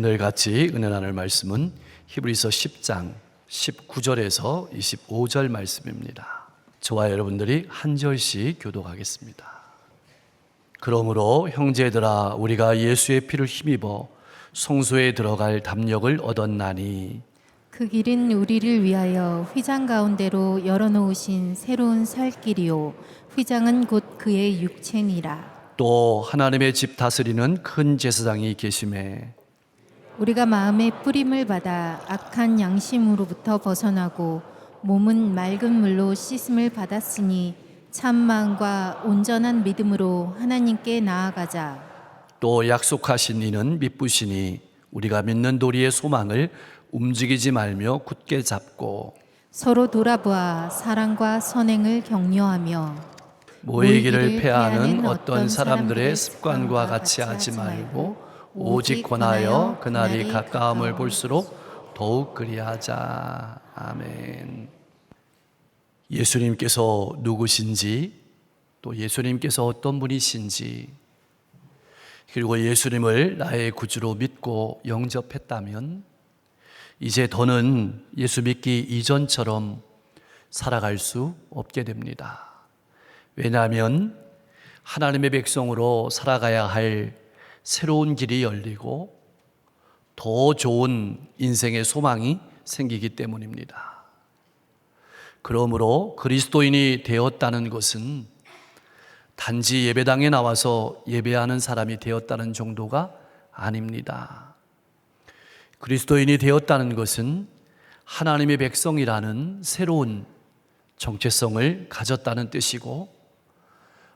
오늘 같이 은혜 나눌 말씀은 히브리서 10장 19절에서 25절 말씀입니다. 저와 여러분들이 한 절씩 교독하겠습니다. 그러므로 형제들아 우리가 예수의 피를 힘입어 성소에 들어갈 담력을 얻었나니 그 길은 우리를 위하여 휘장 가운데로 열어놓으신 새로운 살 길이요 휘장은 곧 그의 육체니라 또 하나님의 집 다스리는 큰 제사장이 계심에 우리가 마음의 뿌림을 받아 악한 양심으로부터 벗어나고 몸은 맑은 물로 씻음을 받았으니 참 마음과 온전한 믿음으로 하나님께 나아가자. 또 약속하신 이는 믿부시니 우리가 믿는 도리의 소망을 움직이지 말며 굳게 잡고 서로 돌아보아 사랑과 선행을 격려하며 모이기를 패하는 어떤 사람들의 습관과 같이 하지 말고 오직 권하여 그날이 가까움을 볼수록 더욱 그리하자. 아멘. 예수님께서 누구신지 또 예수님께서 어떤 분이신지 그리고 예수님을 나의 구주로 믿고 영접했다면 이제 더는 예수 믿기 이전처럼 살아갈 수 없게 됩니다. 왜냐하면 하나님의 백성으로 살아가야 할 새로운 길이 열리고 더 좋은 인생의 소망이 생기기 때문입니다. 그러므로 그리스도인이 되었다는 것은 단지 예배당에 나와서 예배하는 사람이 되었다는 정도가 아닙니다. 그리스도인이 되었다는 것은 하나님의 백성이라는 새로운 정체성을 가졌다는 뜻이고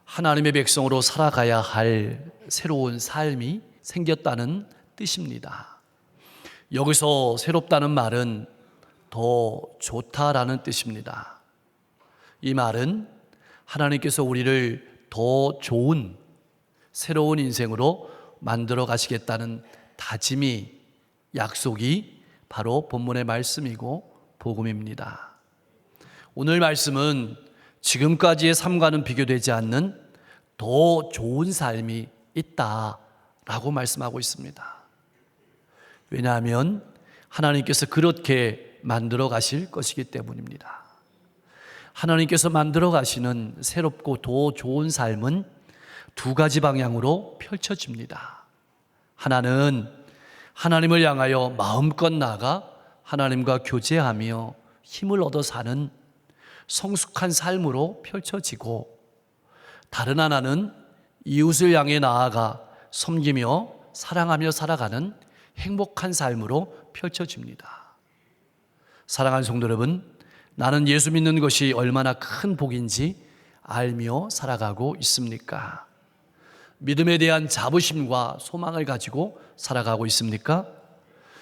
하나님의 백성으로 살아가야 할 새로운 삶이 생겼다는 뜻입니다. 여기서 새롭다는 말은 더 좋다라는 뜻입니다. 이 말은 하나님께서 우리를 더 좋은 새로운 인생으로 만들어 가시겠다는 다짐이 약속이 바로 본문의 말씀이고 복음입니다. 오늘 말씀은 지금까지의 삶과는 비교되지 않는 더 좋은 삶이 있다라고 말씀하고 있습니다. 왜냐하면 하나님께서 그렇게 만들어 가실 것이기 때문입니다. 하나님께서 만들어 가시는 새롭고 더 좋은 삶은 두 가지 방향으로 펼쳐집니다. 하나는 하나님을 향하여 마음껏 나가 하나님과 교제하며 힘을 얻어 사는 성숙한 삶으로 펼쳐지고 다른 하나는 이웃을 향해 나아가 섬기며 사랑하며 살아가는 행복한 삶으로 펼쳐집니다. 사랑하는 성도 여러분, 나는 예수 믿는 것이 얼마나 큰 복인지 알며 살아가고 있습니까? 믿음에 대한 자부심과 소망을 가지고 살아가고 있습니까?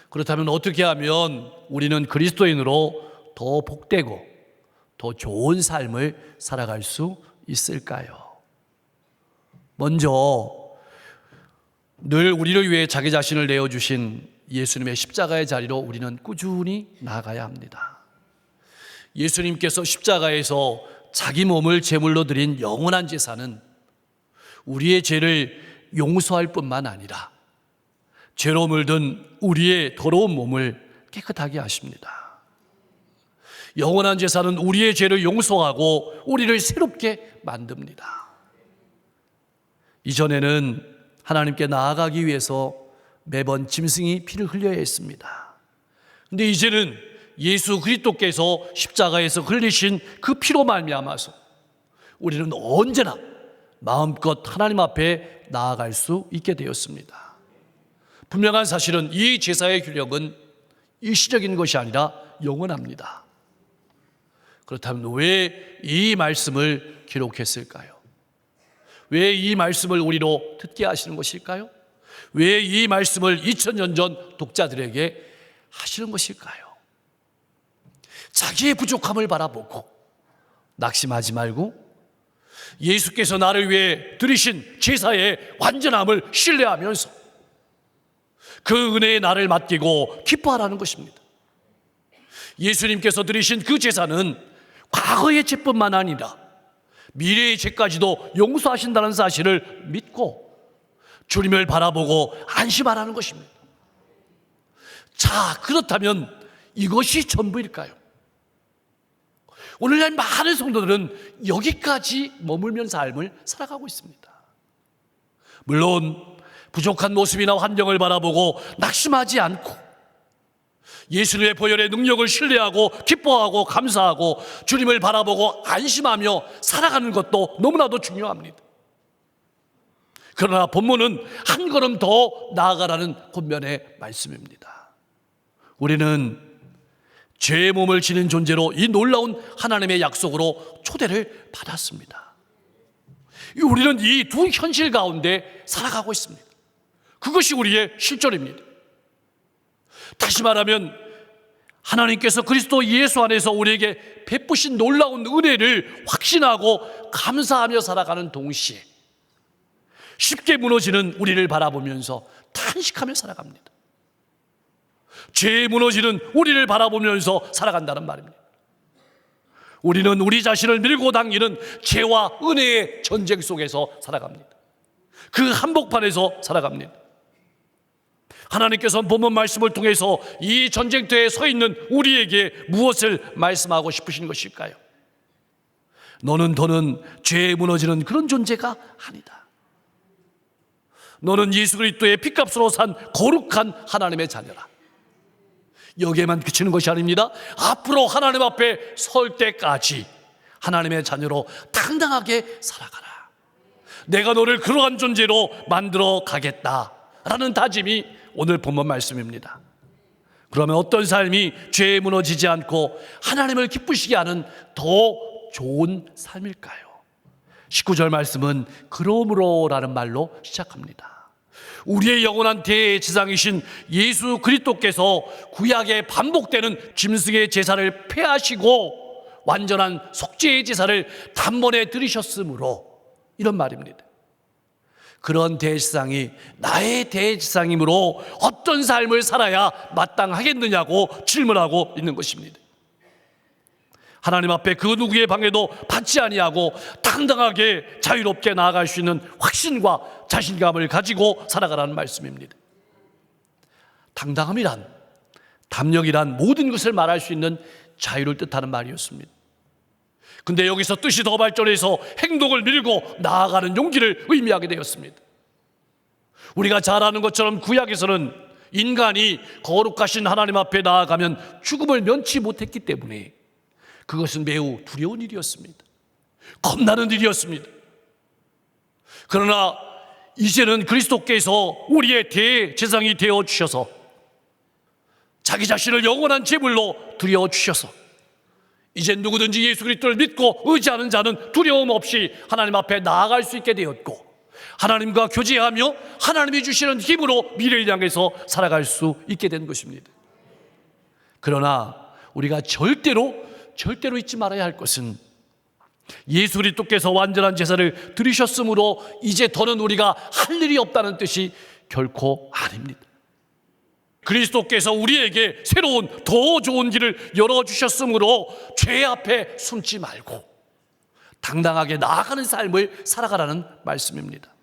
그렇다면 어떻게 하면 우리는 그리스도인으로 더 복되고 더 좋은 삶을 살아갈 수 있을까요? 먼저 늘 우리를 위해 자기 자신을 내어주신 예수님의 십자가의 자리로 우리는 꾸준히 나아가야 합니다. 예수님께서 십자가에서 자기 몸을 제물로 드린 영원한 제사는 우리의 죄를 용서할 뿐만 아니라 죄로 물든 우리의 더러운 몸을 깨끗하게 하십니다. 영원한 제사는 우리의 죄를 용서하고 우리를 새롭게 만듭니다. 이전에는 하나님께 나아가기 위해서 매번 짐승이 피를 흘려야 했습니다. 근데 이제는 예수 그리스도께서 십자가에서 흘리신 그 피로 말미암아서 우리는 언제나 마음껏 하나님 앞에 나아갈 수 있게 되었습니다. 분명한 사실은 이 제사의 규력은 일시적인 것이 아니라 영원합니다. 그렇다면 왜 이 말씀을 기록했을까요? 왜 이 말씀을 우리로 듣게 하시는 것일까요? 왜 이 말씀을 2000년 전 독자들에게 하시는 것일까요? 자기의 부족함을 바라보고 낙심하지 말고 예수께서 나를 위해 들이신 제사의 완전함을 신뢰하면서 그 은혜에 나를 맡기고 기뻐하라는 것입니다. 예수님께서 들이신 그 제사는 과거의 죄뿐만 아니라 미래의 죄까지도 용서하신다는 사실을 믿고 주님을 바라보고 안심하라는 것입니다. 자, 그렇다면 이것이 전부일까요? 오늘날 많은 성도들은 여기까지 머물면 삶을 살아가고 있습니다. 물론 부족한 모습이나 환경을 바라보고 낙심하지 않고 예수님의 보혈의 능력을 신뢰하고 기뻐하고 감사하고 주님을 바라보고 안심하며 살아가는 것도 너무나도 중요합니다. 그러나 본문은 한 걸음 더 나아가라는 권면의 말씀입니다. 우리는 죄의 몸을 지닌 존재로 이 놀라운 하나님의 약속으로 초대를 받았습니다. 우리는 이 두 현실 가운데 살아가고 있습니다. 그것이 우리의 실존입니다. 다시 말하면 하나님께서 그리스도 예수 안에서 우리에게 베푸신 놀라운 은혜를 확신하고 감사하며 살아가는 동시에 쉽게 무너지는 우리를 바라보면서 탄식하며 살아갑니다. 죄에 무너지는 우리를 바라보면서 살아간다는 말입니다. 우리는 우리 자신을 밀고 당기는 죄와 은혜의 전쟁 속에서 살아갑니다. 그 한복판에서 살아갑니다. 하나님께서 본문 말씀을 통해서 이 전쟁터에 서 있는 우리에게 무엇을 말씀하고 싶으신 것일까요? 너는 더는 죄에 무너지는 그런 존재가 아니다. 너는 예수 그리스도의 피값으로 산 거룩한 하나님의 자녀라. 여기에만 그치는 것이 아닙니다. 앞으로 하나님 앞에 설 때까지 하나님의 자녀로 당당하게 살아가라. 내가 너를 그러한 존재로 만들어 가겠다 라는 다짐이 오늘 본문 말씀입니다. 그러면 어떤 삶이 죄에 무너지지 않고 하나님을 기쁘시게 하는 더 좋은 삶일까요? 19절 말씀은 그러므로라는 말로 시작합니다. 우리의 영원한 대제사장이신 예수 그리스도께서 구약에 반복되는 짐승의 제사를 폐하시고 완전한 속죄의 제사를 단번에 들이셨으므로 이런 말입니다. 그런 대제사장이 나의 대제사장이므로 어떤 삶을 살아야 마땅하겠느냐고 질문하고 있는 것입니다. 하나님 앞에 그 누구의 방해도 받지 아니하고 당당하게 자유롭게 나아갈 수 있는 확신과 자신감을 가지고 살아가라는 말씀입니다. 당당함이란 담력이란 모든 것을 말할 수 있는 자유를 뜻하는 말이었습니다. 근데 여기서 뜻이 더 발전해서 행동을 밀고 나아가는 용기를 의미하게 되었습니다. 우리가 잘 아는 것처럼 구약에서는 인간이 거룩하신 하나님 앞에 나아가면 죽음을 면치 못했기 때문에 그것은 매우 두려운 일이었습니다. 겁나는 일이었습니다. 그러나 이제는 그리스도께서 우리의 대제상이 되어 주셔서 자기 자신을 영원한 제물로 드려 주셔서 이제 누구든지 예수 그리스도를 믿고 의지하는 자는 두려움 없이 하나님 앞에 나아갈 수 있게 되었고 하나님과 교제하며 하나님이 주시는 힘으로 미래를 향해서 살아갈 수 있게 된 것입니다. 그러나 우리가 절대로 절대로 잊지 말아야 할 것은 예수 그리스도께서 완전한 제사를 드리셨으므로 이제 더는 우리가 할 일이 없다는 뜻이 결코 아닙니다. 그리스도께서 우리에게 새로운 더 좋은 길을 열어 주셨으므로 죄 앞에 숨지 말고 당당하게 나아가는 삶을 살아가라는 말씀입니다.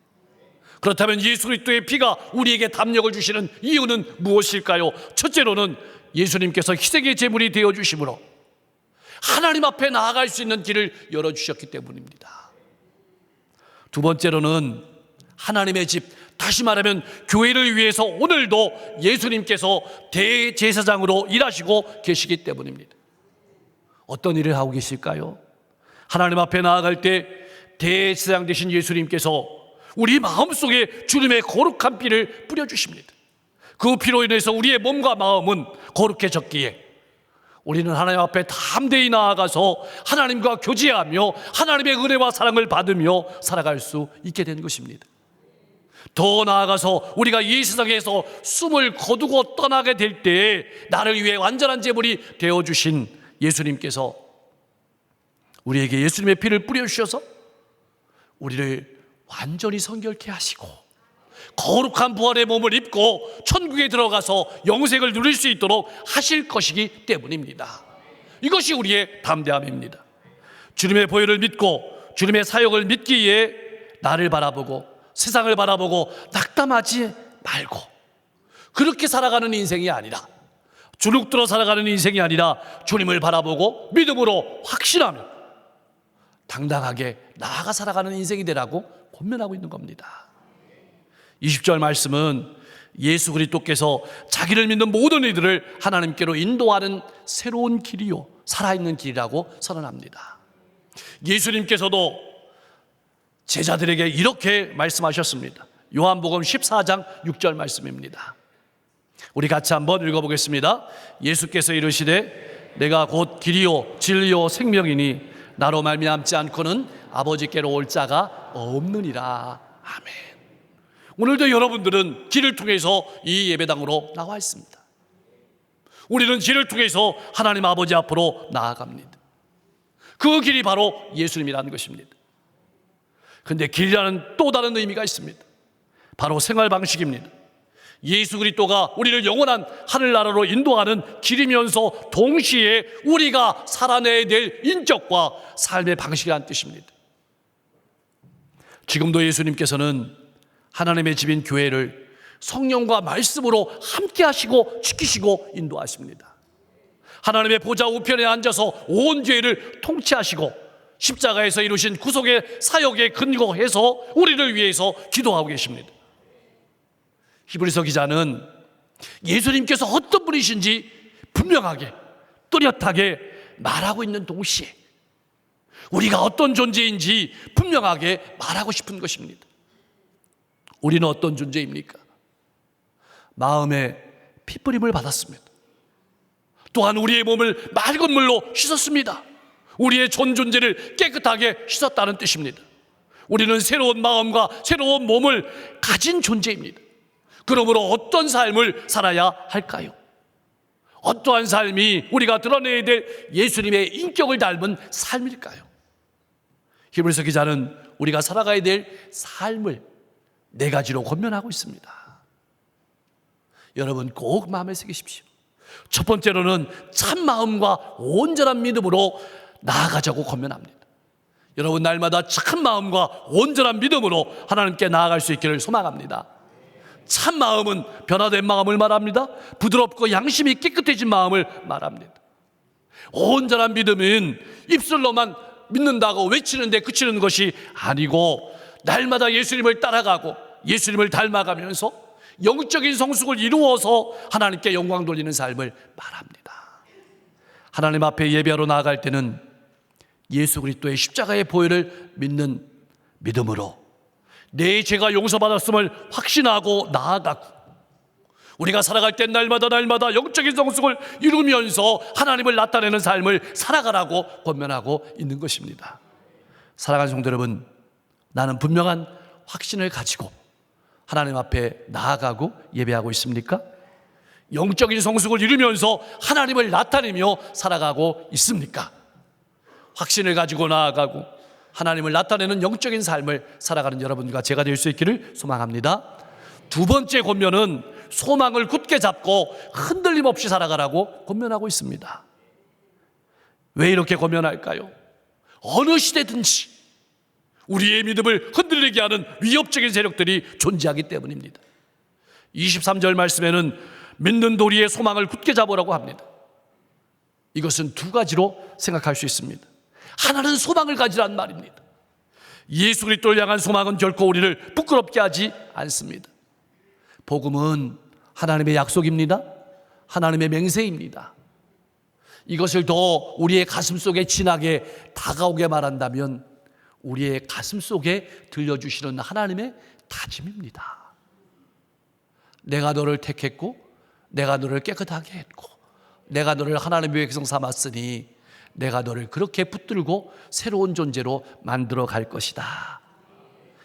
그렇다면 예수 그리스도의 피가 우리에게 담력을 주시는 이유는 무엇일까요? 첫째로는 예수님께서 희생의 제물이 되어 주심으로 하나님 앞에 나아갈 수 있는 길을 열어 주셨기 때문입니다. 두 번째로는 하나님의 집 다시 말하면 교회를 위해서 오늘도 예수님께서 대제사장으로 일하시고 계시기 때문입니다. 어떤 일을 하고 계실까요? 하나님 앞에 나아갈 때 대제사장 되신 예수님께서 우리 마음속에 주님의 거룩한 피를 뿌려 주십니다. 그 피로 인해서 우리의 몸과 마음은 거룩해졌기에 우리는 하나님 앞에 담대히 나아가서 하나님과 교제하며 하나님의 은혜와 사랑을 받으며 살아갈 수 있게 된 것입니다. 더 나아가서 우리가 이 세상에서 숨을 거두고 떠나게 될 때 나를 위해 완전한 제물이 되어 주신 예수님께서 우리에게 예수님의 피를 뿌려 주셔서 우리를 완전히 성결케 하시고 거룩한 부활의 몸을 입고 천국에 들어가서 영생을 누릴 수 있도록 하실 것이기 때문입니다. 이것이 우리의 담대함입니다. 주님의 보혈을 믿고 주님의 사역을 믿기에 나를 바라보고 세상을 바라보고 낙담하지 말고 그렇게 살아가는 인생이 아니라 주눅들어 살아가는 인생이 아니라 주님을 바라보고 믿음으로 확신하며 당당하게 나아가 살아가는 인생이 되라고 권면하고 있는 겁니다. 20절 말씀은 예수 그리스도께서 자기를 믿는 모든 이들을 하나님께로 인도하는 새로운 길이요 살아있는 길이라고 선언합니다. 예수님께서도 제자들에게 이렇게 말씀하셨습니다. 요한복음 14장 6절 말씀입니다. 우리 같이 한번 읽어보겠습니다. 예수께서 이르시되 내가 곧 길이요 진리요 생명이니 나로 말미암지 않고는 아버지께로 올 자가 없느니라. 아멘. 오늘도 여러분들은 길을 통해서 이 예배당으로 나와 있습니다. 우리는 길을 통해서 하나님 아버지 앞으로 나아갑니다. 그 길이 바로 예수님이라는 것입니다. 근데 길이라는 또 다른 의미가 있습니다. 바로 생활 방식입니다. 예수 그리스도가 우리를 영원한 하늘나라로 인도하는 길이면서 동시에 우리가 살아내야 될 인격과 삶의 방식이라는 뜻입니다. 지금도 예수님께서는 하나님의 집인 교회를 성령과 말씀으로 함께 하시고 지키시고 인도하십니다. 하나님의 보좌 우편에 앉아서 온 죄를 통치하시고 십자가에서 이루신 구속의 사역에 근거해서 우리를 위해서 기도하고 계십니다. 히브리서 기자는 예수님께서 어떤 분이신지 분명하게 뚜렷하게 말하고 있는 동시에 우리가 어떤 존재인지 분명하게 말하고 싶은 것입니다. 우리는 어떤 존재입니까? 마음에 피뿌림을 받았습니다. 또한 우리의 몸을 맑은 물로 씻었습니다. 우리의 전 존재를 깨끗하게 씻었다는 뜻입니다. 우리는 새로운 마음과 새로운 몸을 가진 존재입니다. 그러므로 어떤 삶을 살아야 할까요? 어떠한 삶이 우리가 드러내야 될 예수님의 인격을 닮은 삶일까요? 히브리서 기자는 우리가 살아가야 될 삶을 네 가지로 권면하고 있습니다. 여러분 꼭 마음에 새기십시오. 첫 번째로는 참 마음과 온전한 믿음으로 나아가자고 권면합니다. 여러분 날마다 착한 마음과 온전한 믿음으로 하나님께 나아갈 수 있기를 소망합니다. 참 마음은 변화된 마음을 말합니다. 부드럽고 양심이 깨끗해진 마음을 말합니다. 온전한 믿음은 입술로만 믿는다고 외치는데 그치는 것이 아니고 날마다 예수님을 따라가고 예수님을 닮아가면서 영적인 성숙을 이루어서 하나님께 영광 돌리는 삶을 말합니다. 하나님 앞에 예배하러 나아갈 때는 예수 그리스도의 십자가의 보혈을 믿는 믿음으로 내 죄가 용서받았음을 확신하고 나아가고 우리가 살아갈 땐 날마다 날마다 영적인 성숙을 이루면서 하나님을 나타내는 삶을 살아가라고 권면하고 있는 것입니다. 사랑하는 성도 여러분, 나는 분명한 확신을 가지고 하나님 앞에 나아가고 예배하고 있습니까? 영적인 성숙을 이루면서 하나님을 나타내며 살아가고 있습니까? 확신을 가지고 나아가고 하나님을 나타내는 영적인 삶을 살아가는 여러분과 제가 될 수 있기를 소망합니다. 두 번째 권면은 소망을 굳게 잡고 흔들림 없이 살아가라고 권면하고 있습니다. 왜 이렇게 권면할까요? 어느 시대든지 우리의 믿음을 흔들리게 하는 위협적인 세력들이 존재하기 때문입니다. 23절 말씀에는 믿는 도리의 소망을 굳게 잡으라고 합니다. 이것은 두 가지로 생각할 수 있습니다. 하나는 소망을 가지란 말입니다. 예수 그리스도를 향한 소망은 결코 우리를 부끄럽게 하지 않습니다. 복음은 하나님의 약속입니다. 하나님의 맹세입니다. 이것을 더 우리의 가슴 속에 진하게 다가오게 말한다면 우리의 가슴 속에 들려주시는 하나님의 다짐입니다. 내가 너를 택했고, 내가 너를 깨끗하게 했고, 내가 너를 하나님의 백성 삼았으니 내가 너를 그렇게 붙들고 새로운 존재로 만들어 갈 것이다.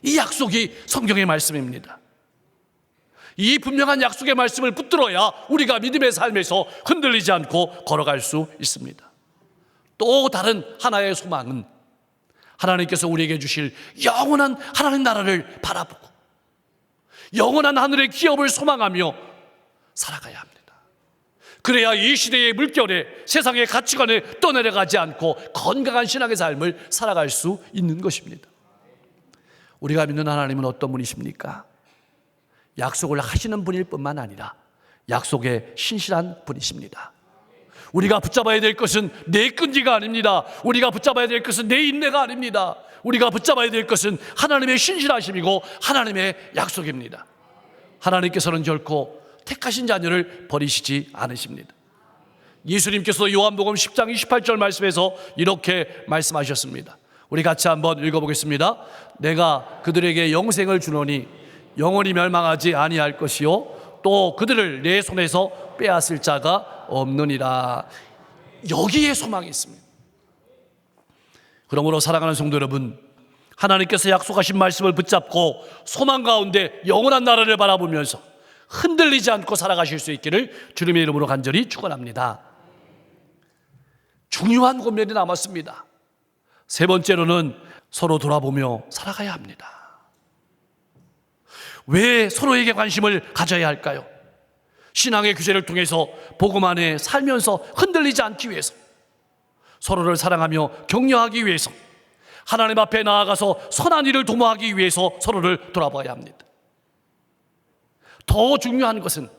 이 약속이 성경의 말씀입니다. 이 분명한 약속의 말씀을 붙들어야 우리가 믿음의 삶에서 흔들리지 않고 걸어갈 수 있습니다. 또 다른 하나의 소망은 하나님께서 우리에게 주실 영원한 하나님 나라를 바라보고 영원한 하늘의 기업을 소망하며 살아가야 합니다. 그래야 이 시대의 물결에 세상의 가치관에 떠내려가지 않고 건강한 신앙의 삶을 살아갈 수 있는 것입니다. 우리가 믿는 하나님은 어떤 분이십니까? 약속을 하시는 분일 뿐만 아니라 약속에 신실한 분이십니다. 우리가 붙잡아야 될 것은 내 끈기가 아닙니다. 우리가 붙잡아야 될 것은 내 인내가 아닙니다. 우리가 붙잡아야 될 것은 하나님의 신실하심이고 하나님의 약속입니다. 하나님께서는 결코 택하신 자녀를 버리시지 않으십니다. 예수님께서 요한복음 10장 28절 말씀에서 이렇게 말씀하셨습니다. 우리 같이 한번 읽어보겠습니다. 내가 그들에게 영생을 주노니 영원히 멸망하지 아니할 것이요 또 그들을 내 손에서 빼앗을 자가 없느니라. 여기에 소망이 있습니다. 그러므로 사랑하는 성도 여러분, 하나님께서 약속하신 말씀을 붙잡고 소망 가운데 영원한 나라를 바라보면서 흔들리지 않고 살아가실 수 있기를 주님의 이름으로 간절히 축원합니다. 중요한 권면이 남았습니다. 세 번째로는 서로 돌아보며 살아가야 합니다. 왜 서로에게 관심을 가져야 할까요? 신앙의 규제를 통해서 복음 안에 살면서 흔들리지 않기 위해서 서로를 사랑하며 격려하기 위해서 하나님 앞에 나아가서 선한 일을 도모하기 위해서 서로를 돌아봐야 합니다. 더 중요한 것은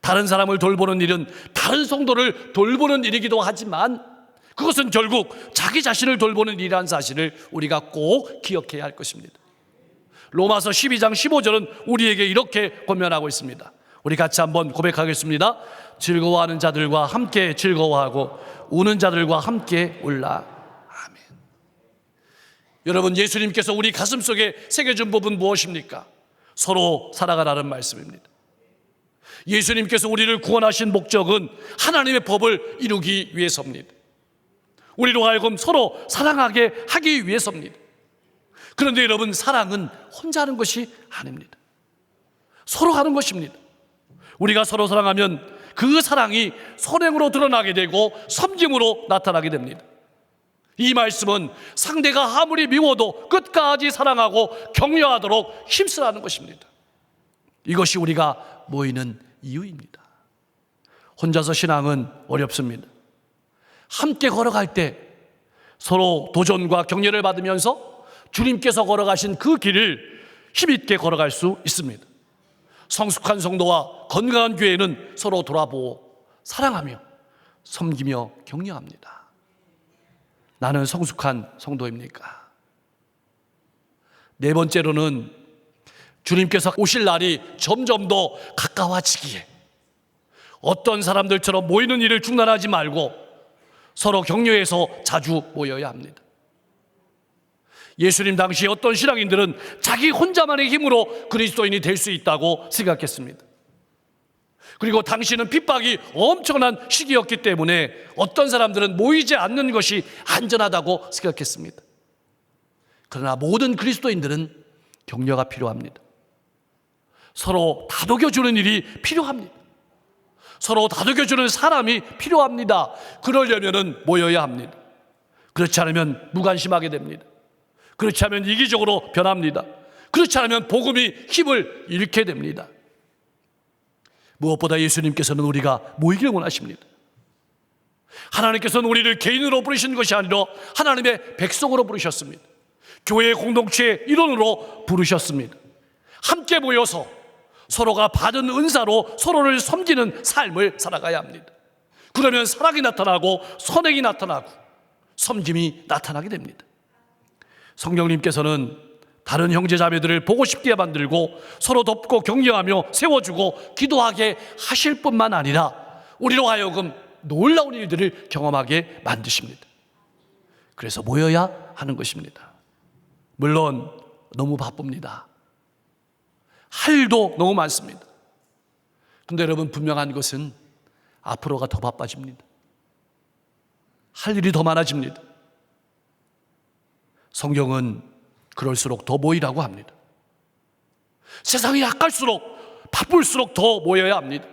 다른 사람을 돌보는 일은 다른 성도를 돌보는 일이기도 하지만 그것은 결국 자기 자신을 돌보는 일이라는 사실을 우리가 꼭 기억해야 할 것입니다. 로마서 12장 15절은 우리에게 이렇게 권면하고 있습니다. 우리 같이 한번 고백하겠습니다. 즐거워하는 자들과 함께 즐거워하고 우는 자들과 함께 울라. 아멘. 여러분 예수님께서 우리 가슴 속에 새겨준 법은 무엇입니까? 서로 살아가라는 말씀입니다. 예수님께서 우리를 구원하신 목적은 하나님의 법을 이루기 위해서입니다. 우리로 하여금 서로 사랑하게 하기 위해서입니다. 그런데 여러분, 사랑은 혼자 하는 것이 아닙니다. 서로 하는 것입니다. 우리가 서로 사랑하면 그 사랑이 선행으로 드러나게 되고 섬김으로 나타나게 됩니다. 이 말씀은 상대가 아무리 미워도 끝까지 사랑하고 격려하도록 힘쓰라는 것입니다. 이것이 우리가 모이는 이유입니다. 혼자서 신앙은 어렵습니다. 함께 걸어갈 때 서로 도전과 격려를 받으면서 주님께서 걸어가신 그 길을 힘있게 걸어갈 수 있습니다. 성숙한 성도와 건강한 교회는 서로 돌아보고 사랑하며 섬기며 격려합니다. 나는 성숙한 성도입니까? 네 번째로는 주님께서 오실 날이 점점 더 가까워지기에 어떤 사람들처럼 모이는 일을 중단하지 말고 서로 격려해서 자주 모여야 합니다. 예수님 당시 어떤 신앙인들은 자기 혼자만의 힘으로 그리스도인이 될 수 있다고 생각했습니다. 그리고 당시는 핍박이 엄청난 시기였기 때문에 어떤 사람들은 모이지 않는 것이 안전하다고 생각했습니다. 그러나 모든 그리스도인들은 격려가 필요합니다. 서로 다독여주는 일이 필요합니다. 서로 다독여주는 사람이 필요합니다. 그러려면 모여야 합니다. 그렇지 않으면 무관심하게 됩니다. 그렇지 않으면 이기적으로 변합니다. 그렇지 않으면 복음이 힘을 잃게 됩니다. 무엇보다 예수님께서는 우리가 모이기를 원하십니다. 하나님께서는 우리를 개인으로 부르신 것이 아니라 하나님의 백성으로 부르셨습니다. 교회 공동체의 일원으로 부르셨습니다. 함께 모여서 서로가 받은 은사로 서로를 섬기는 삶을 살아가야 합니다. 그러면 사랑이 나타나고 선행이 나타나고 섬김이 나타나게 됩니다. 성령님께서는 다른 형제 자매들을 보고 싶게 만들고 서로 돕고 격려하며 세워주고 기도하게 하실 뿐만 아니라 우리로 하여금 놀라운 일들을 경험하게 만드십니다. 그래서 모여야 하는 것입니다. 물론 너무 바쁩니다. 할 일도 너무 많습니다. 근데 여러분 분명한 것은 앞으로가 더 바빠집니다. 할 일이 더 많아집니다. 성경은 그럴수록 더 모이라고 합니다. 세상이 약할수록 바쁠수록 더 모여야 합니다.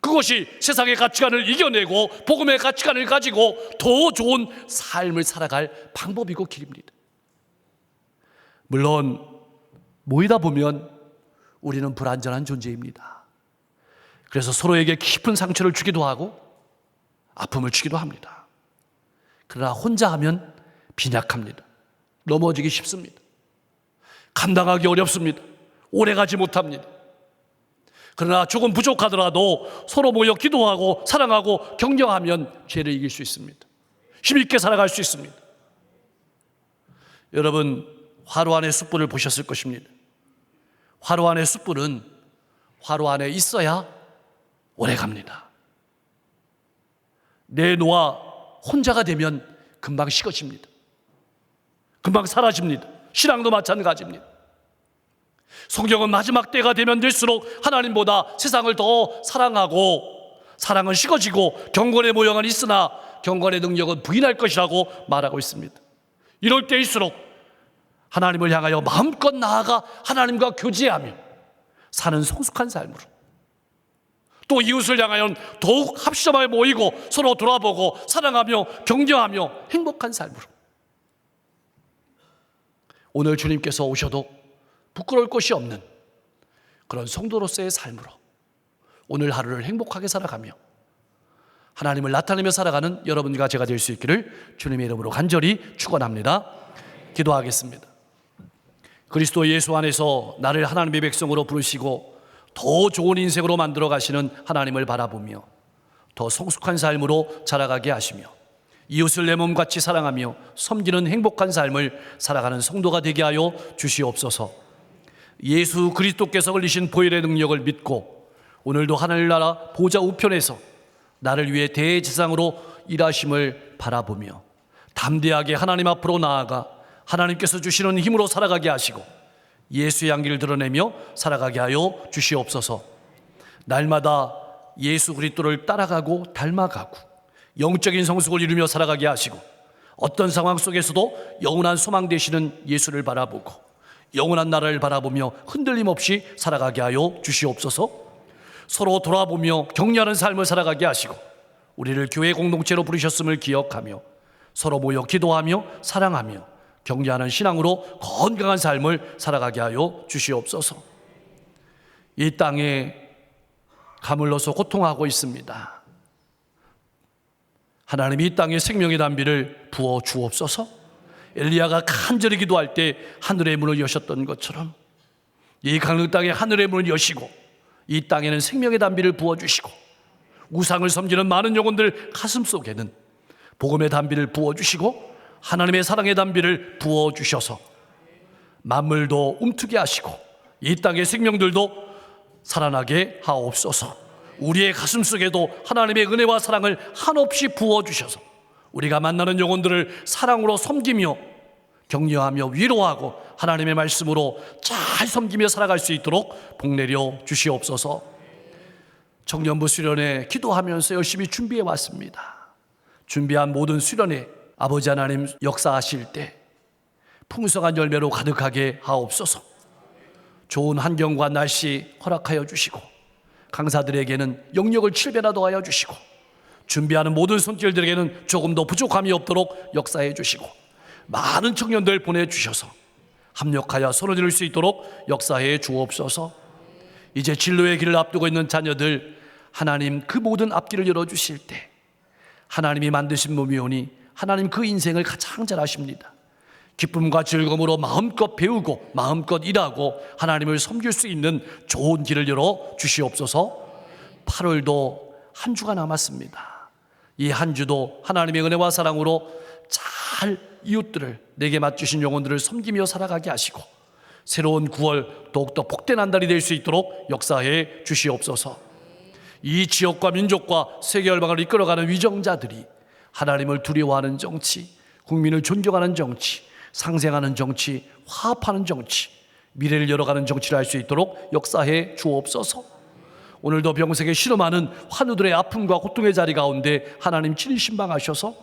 그것이 세상의 가치관을 이겨내고 복음의 가치관을 가지고 더 좋은 삶을 살아갈 방법이고 길입니다. 물론 모이다 보면 우리는 불완전한 존재입니다. 그래서 서로에게 깊은 상처를 주기도 하고 아픔을 주기도 합니다. 그러나 혼자 하면 빈약합니다. 넘어지기 쉽습니다. 감당하기 어렵습니다. 오래 가지 못합니다. 그러나 조금 부족하더라도 서로 모여 기도하고 사랑하고 경쟁하면 죄를 이길 수 있습니다. 힘있게 살아갈 수 있습니다. 여러분, 화로 안의 숯불을 보셨을 것입니다. 화로 안의 숯불은 화로 안에 있어야 오래 갑니다. 내놓아 혼자가 되면 금방 식어집니다. 금방 사라집니다. 신앙도 마찬가지입니다. 성경은 마지막 때가 되면 될수록 하나님보다 세상을 더 사랑하고 사랑은 식어지고 경건의 모형은 있으나 경건의 능력은 부인할 것이라고 말하고 있습니다. 이럴 때일수록 하나님을 향하여 마음껏 나아가 하나님과 교제하며 사는 성숙한 삶으로 또 이웃을 향하여 더욱 합심하여 모이고 서로 돌아보고 사랑하며 경쟁하며 행복한 삶으로 오늘 주님께서 오셔도 부끄러울 것이 없는 그런 성도로서의 삶으로 오늘 하루를 행복하게 살아가며 하나님을 나타내며 살아가는 여러분과 제가 될 수 있기를 주님의 이름으로 간절히 축원합니다. 기도하겠습니다. 그리스도 예수 안에서 나를 하나님의 백성으로 부르시고 더 좋은 인생으로 만들어 가시는 하나님을 바라보며 더 성숙한 삶으로 자라가게 하시며 이웃을 내 몸같이 사랑하며 섬기는 행복한 삶을 살아가는 성도가 되게 하여 주시옵소서. 예수 그리스도께서 흘리신 보혈의 능력을 믿고 오늘도 하늘나라 보좌 우편에서 나를 위해 대제상으로 일하심을 바라보며 담대하게 하나님 앞으로 나아가 하나님께서 주시는 힘으로 살아가게 하시고 예수의 향기를 드러내며 살아가게 하여 주시옵소서. 날마다 예수 그리스도를 따라가고 닮아가고 영적인 성숙을 이루며 살아가게 하시고 어떤 상황 속에서도 영원한 소망 되시는 예수를 바라보고 영원한 나라를 바라보며 흔들림 없이 살아가게 하여 주시옵소서. 서로 돌아보며 격려하는 삶을 살아가게 하시고 우리를 교회 공동체로 부르셨음을 기억하며 서로 모여 기도하며 사랑하며 격려하는 신앙으로 건강한 삶을 살아가게 하여 주시옵소서. 이 땅에 가물러서 고통하고 있습니다. 하나님이 이 땅에 생명의 담비를 부어 주옵소서. 엘리야가 간절히 기도할 때 하늘의 문을 여셨던 것처럼 이 강릉 땅에 하늘의 문을 여시고 이 땅에는 생명의 담비를 부어 주시고 우상을 섬기는 많은 영혼들 가슴 속에는 복음의 담비를 부어 주시고 하나님의 사랑의 담비를 부어 주셔서 만물도 움트게 하시고 이 땅의 생명들도 살아나게 하옵소서. 우리의 가슴 속에도 하나님의 은혜와 사랑을 한없이 부어 주셔서 우리가 만나는 영혼들을 사랑으로 섬기며 격려하며 위로하고 하나님의 말씀으로 잘 섬기며 살아갈 수 있도록 복내려 주시옵소서. 청년부 수련회 기도하면서 열심히 준비해 왔습니다. 준비한 모든 수련회 아버지 하나님 역사하실 때 풍성한 열매로 가득하게 하옵소서. 좋은 환경과 날씨 허락하여 주시고 강사들에게는 영역을 7배나 더하여 주시고 준비하는 모든 손길들에게는 조금 더 부족함이 없도록 역사해 주시고 많은 청년들 보내 주셔서 합력하여 손을 들을 수 있도록 역사해 주옵소서. 이제 진로의 길을 앞두고 있는 자녀들 하나님 그 모든 앞길을 열어 주실 때 하나님이 만드신 몸이오니 하나님 그 인생을 가장 잘 아십니다. 기쁨과 즐거움으로 마음껏 배우고 마음껏 일하고 하나님을 섬길 수 있는 좋은 길을 열어 주시옵소서. 8월도 한 주가 남았습니다. 이 한 주도 하나님의 은혜와 사랑으로 잘 이웃들을 내게 맡주신 영혼들을 섬기며 살아가게 하시고 새로운 9월 더욱더 복된 한 달이 될 수 있도록 역사해 주시옵소서. 이 지역과 민족과 세계 열방을 이끌어가는 위정자들이 하나님을 두려워하는 정치, 국민을 존경하는 정치, 상생하는 정치, 화합하는 정치, 미래를 열어가는 정치를 할 수 있도록 역사해 주옵소서. 오늘도 병색에 실험하는 환우들의 아픔과 고통의 자리 가운데 하나님 친히 신방하셔서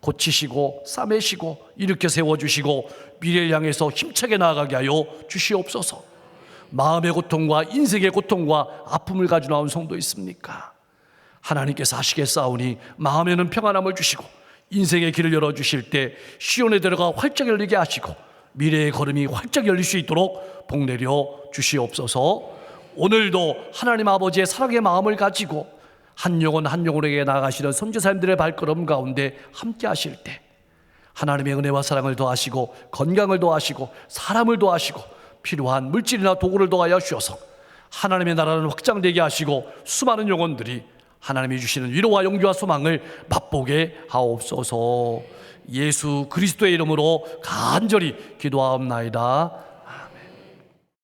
고치시고 싸매시고 일으켜 세워주시고 미래를 향해서 힘차게 나아가게 하여 주시옵소서. 마음의 고통과 인생의 고통과 아픔을 가지고 나온 성도 있습니까? 하나님께서 하시겠사오니 마음에는 평안함을 주시고 인생의 길을 열어주실 때 시온에 들어가 활짝 열리게 하시고 미래의 걸음이 활짝 열릴 수 있도록 복 내려 주시옵소서. 오늘도 하나님 아버지의 사랑의 마음을 가지고 한 영혼 한 영혼에게 나가시는 선교사님들의 발걸음 가운데 함께 하실 때 하나님의 은혜와 사랑을 더하시고 건강을 더하시고 사람을 더하시고 필요한 물질이나 도구를 더하여 주셔서 하나님의 나라는 확장되게 하시고 수많은 영혼들이 하나님이 주시는 위로와 용기와 소망을 맛보게 하옵소서. 예수 그리스도의 이름으로 간절히 기도하옵나이다.